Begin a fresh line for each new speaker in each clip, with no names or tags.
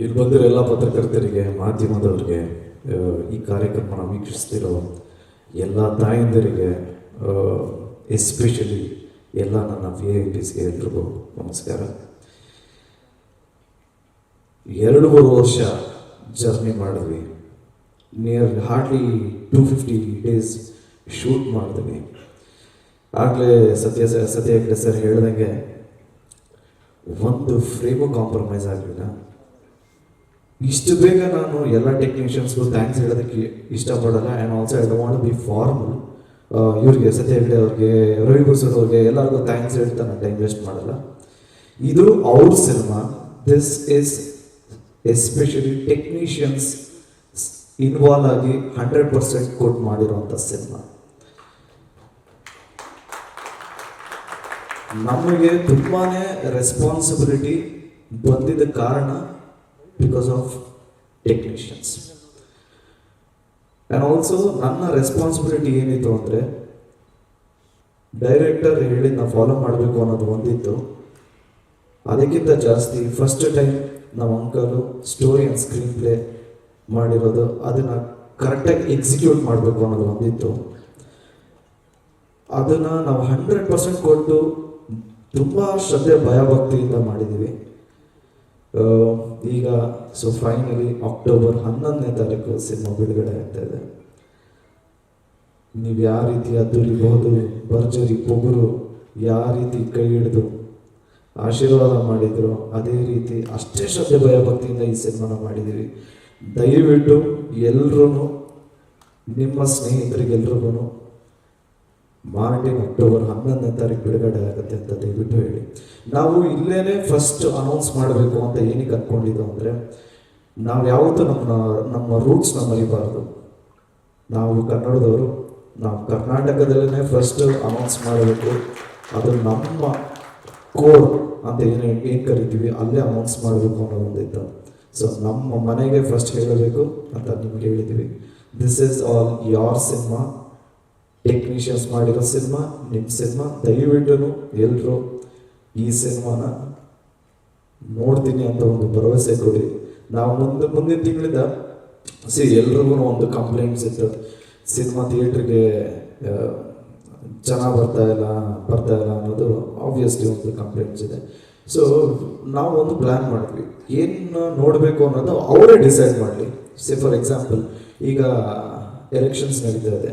ಇಲ್ಲಿ ಬಂದಿರೋ ಎಲ್ಲ ಪತ್ರಕರ್ತರಿಗೆ, ಮಾಧ್ಯಮದವರಿಗೆ ಈ ಕಾರ್ಯಕ್ರಮನ ವೀಕ್ಷಿಸ್ತಿರೋ ಎಲ್ಲ ತಾಯಂದಿರಿಗೆ ಎಸ್ಪೆಷಲಿ ಎಲ್ಲ ನನ್ನ ವಿ ಐ ಪಿಸ್ಗೆ ಎಲ್ರಿಗೂ ನಮಸ್ಕಾರ. ಎರಡೂವರೆ ವರ್ಷ ಜರ್ನಿ ಮಾಡಿದ್ವಿ. Near hardly two fifty days shoot ಮಾಡಿದ್ವಿ. ಆಗಲೇ ಸತ್ಯ ಸತ್ಯ ಸರ್ ಹೇಳ್ದಂಗೆ, ಒಂದು ಫ್ರೇಮು ಕಾಂಪ್ರಮೈಸ್ ಆಗಲಿಲ್ಲ. ಇಷ್ಟು ಬೇಗ ನಾನು ಎಲ್ಲ ಟೆಕ್ನಿಷಿಯನ್ಸ್ಗೂ ಥ್ಯಾಂಕ್ಸ್ ಹೇಳೋದಕ್ಕೆ ಇಷ್ಟಪಡಲ್ಲ. And also I want be formal ಇವ್ರಿಗೆ ಸತ್ಯ ಅವ್ರಿಗೆ, ರವಿ ಗುರುಸರ್ ಎಲ್ಲರಿಗೂ ಥ್ಯಾಂಕ್ಸ್ ಹೇಳ್ತಾ ನಾನು ಟೈಮ್ ವೇಸ್ಟ್ ಮಾಡಲ್ಲ. ಇದು ಅವ್ರ cinema this is especially technicians involve ಆಗಿ ಹಂಡ್ರೆಡ್ ಪರ್ಸೆಂಟ್ ಕೋಟ್ ಮಾಡಿರುವಂಥ ಸಿನಿಮಾ ನಮಗೆ ತುಂಬಾ ರೆಸ್ಪಾನ್ಸಿಬಿಲಿಟಿ ಬಂದಿದ್ದ ಕಾರಣ because of technicians and also ನನ್ನ ರೆಸ್ಪಾನ್ಸಿಬಿಲಿಟಿ ಏನಿತ್ತು ಅಂದರೆ ಡೈರೆಕ್ಟರ್ ಹೇಳಿ ನಾ ಫಾಲೋ ಮಾಡಬೇಕು ಅನ್ನೋದು ಒಂದಿತ್ತು. ಅದಕ್ಕಿಂತ ಜಾಸ್ತಿ ಫಸ್ಟ್ ಟೈಮ್ ನಮ್ಮ uncle story and screenplay ಮಾಡಿರೋದು, ಅದನ್ನು ಕರೆಕ್ಟಾಗಿ ಎಕ್ಸಿಕ್ಯೂಟ್ ಮಾಡಬೇಕು ಅನ್ನೋದು ಒಂದಿತ್ತು. ಅದನ್ನು ನಾವು ಹಂಡ್ರೆಡ್ ಪರ್ಸೆಂಟ್ ಕೊಟ್ಟು ತುಂಬ ಶ್ರದ್ಧೆ, ಭಯಭಕ್ತಿಯಿಂದ ಮಾಡಿದ್ದೀವಿ ಈಗ ಸೊ ಫೈನಲಿ ಅಕ್ಟೋಬರ್ ಹನ್ನೊಂದನೇ ತಾರೀಕು ಸಿನಿಮಾ ಬಿಡುಗಡೆ ಆಗ್ತಾ ನೀವು ಯಾವ ರೀತಿ ಅದ್ದೂರಿಬಹುದು, ಭರ್ಜರಿ, ಪೊಗರು, ಯಾವ ರೀತಿ ಕೈ ಹಿಡಿದು ಆಶೀರ್ವಾದ ಮಾಡಿದ್ರು ಅದೇ ರೀತಿ ಅಷ್ಟೇ ಶ್ರದ್ಧೆ ಭಯಭಕ್ತಿಯಿಂದ ಈ ಸಿನಿಮಾನ ಮಾಡಿದ್ದೀವಿ ದಯವಿಟ್ಟು ಎಲ್ರೂ ನಿಮ್ಮ ಸ್ನೇಹಿತರಿಗೆಲ್ರಿಗೂ ಮಾರ್ಟಿನ್ ಅಕ್ಟೋಬರ್ ಹನ್ನೊಂದನೇ ತಾರೀಕು ಬಿಡುಗಡೆ ಆಗುತ್ತೆ ಅಂತ ದಯವಿಟ್ಟು ಹೇಳಿ. ನಾವು ಇಲ್ಲೇನೆ ಫಸ್ಟ್ ಅನೌನ್ಸ್ ಮಾಡಬೇಕು ಅಂತ ಏನಕ್ಕೆ ಅಂದ್ಕೊಂಡಿದ್ದೋ ಅಂದರೆ, ನಾವು ಯಾವತ್ತೂ ನಮ್ಮ ನಮ್ಮ ರೂಟ್ಸ್ನ ಮರಿಬಾರ್ದು. ನಾವು ಕನ್ನಡದವರು, ನಾವು ಕರ್ನಾಟಕದಲ್ಲೇ ಫಸ್ಟ್ ಅನೌನ್ಸ್ ಮಾಡಬೇಕು. ಅದು ನಮ್ಮ ಕೋರ್ ಅಂತ ಏನು ಏನು ಕರಿತೀವಿ, ಅಲ್ಲೇ ಅನೌನ್ಸ್ ಮಾಡಬೇಕು ಅನ್ನೋ ಒಂದಿತ್ತು ಸೊ ನಮ್ಮ ಮನೆಗೆ ಫಸ್ಟ್ ಹೇಳಬೇಕು ಅಂತ ನಿಮ್ಗೆ ಹೇಳಿದ್ದೀವಿ this is all your cinema technicians ಮಾಡಿರೋ ಸಿನಿಮಾ, ನಿಮ್ಮ ಸಿನಿಮಾ ದಯವಿಟ್ಟು ಎಲ್ಲರೂ ಈ ಸಿನಿಮಾನ ನೋಡ್ತೀನಿ ಅಂತ ಒಂದು ಭರವಸೆ ಕೊಡಿ. ನಾವು ಮುಂದೆ, ಮುಂದಿನ ತಿಂಗಳಿಂದ ಸಿ ಎಲ್ರಿಗೂ ಒಂದು ಕಂಪ್ಲೇಂಟ್ಸ್ ಇತ್ತು. ಸಿನಿಮಾ ಥಿಯೇಟ್ರಿಗೆ ಜನ ಬರ್ತಾ ಇಲ್ಲ ಬರ್ತಾ ಇಲ್ಲ ಅನ್ನೋದು ಆಬ್ವಿಯಸ್ಲಿ ಒಂದು ಕಂಪ್ಲೇಂಟ್ಸ್ ಇದೆ. ಸೊ ನಾವು ಒಂದು ಪ್ಲ್ಯಾನ್ ಮಾಡಿದ್ವಿ. ಏನು ನೋಡಬೇಕು ಅನ್ನೋದು ಅವರೇ ಡಿಸೈಡ್ ಮಾಡಲಿ. ಸಿ ಫಾರ್ ಎಕ್ಸಾಂಪಲ್ ಈಗ ಎಲೆಕ್ಷನ್ಸ್ ನಡೀತಾ ಇದೆ.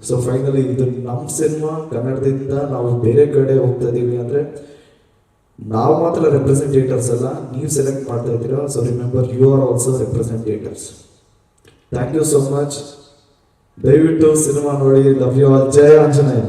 ಸೊ ಫೈನಲಿ ಇದು ನಮ್ಮ ಸಿನಿಮಾ ಕನ್ನಡದಿಂದ ನಾವು ಬೇರೆ ಕಡೆ ಹೋಗ್ತಾ ಇದ್ದೀವಿ ಅಂದ್ರೆ ನಾವು ಮಾತ್ರ ರೆಪ್ರೆಸೆಂಟೇಟರ್ಸ್ ಅಲ್ಲ, ನೀವು ಸೆಲೆಕ್ಟ್ ಮಾಡ್ತಾ ಇದ್ದೀರಾ? So remember you are also representators thank you so much ದಯವಿಟ್ಟು ಸಿನಿಮಾ ನೋಡಿ love you all Jaya Anjaneya.